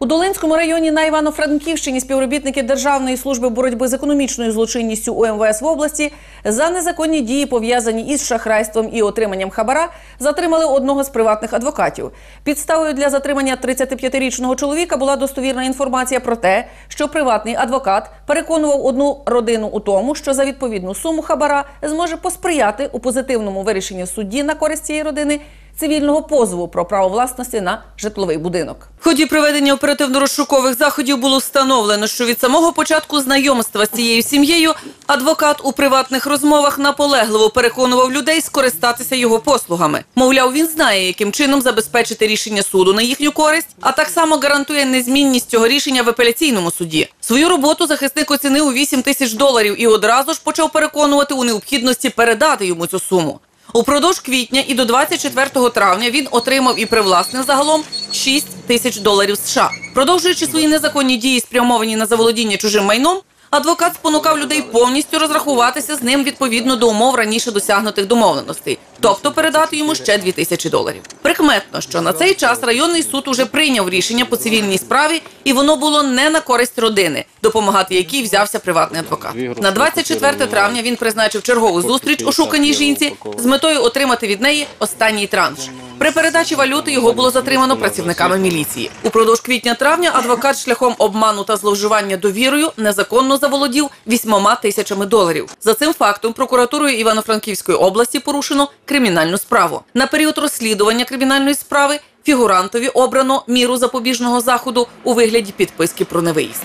У Долинському районі на Івано-Франківщині співробітники Державної служби боротьби з економічною злочинністю УМВС в області за незаконні дії, пов'язані із шахрайством і отриманням хабара, затримали одного з приватних адвокатів. Підставою для затримання 35-річного чоловіка була достовірна інформація про те, що приватний адвокат переконував одну родину у тому, що за відповідну суму хабара зможе посприяти у позитивному вирішенні судді на користь цієї родини цивільного позову про право власності на житловий будинок. В ході проведення оперативно-розшукових заходів було встановлено, що від самого початку знайомства з цією сім'єю адвокат у приватних розмовах наполегливо переконував людей скористатися його послугами. Мовляв, він знає, яким чином забезпечити рішення суду на їхню користь, а так само гарантує незмінність цього рішення в апеляційному суді. Свою роботу захисник оцінив у 8 тисяч доларів і одразу ж почав переконувати у необхідності передати йому цю суму. Упродовж квітня і до 24 травня він отримав і привласнив загалом 6 тисяч доларів США. Продовжуючи свої незаконні дії, спрямовані на заволодіння чужим майном, адвокат спонукав людей повністю розрахуватися з ним відповідно до умов раніше досягнутих домовленостей, тобто передати йому ще 2 тисячі доларів. Прикметно, що на цей час районний суд уже прийняв рішення по цивільній справі, і воно було не на користь родини, допомагати якій взявся приватний адвокат. На 24 травня він призначив чергову зустріч ошуканій жінці з метою отримати від неї останній транш. При передачі валюти його було затримано працівниками міліції. Упродовж квітня-травня адвокат шляхом обману та зловживання довірою незаконно заволодів вісьмома тисячами доларів. За цим фактом прокуратурою Івано-Франківської області порушено кримінальну справу. На період розслідування кримінальної справи фігурантові обрано міру запобіжного заходу у вигляді підписки про невиїзд.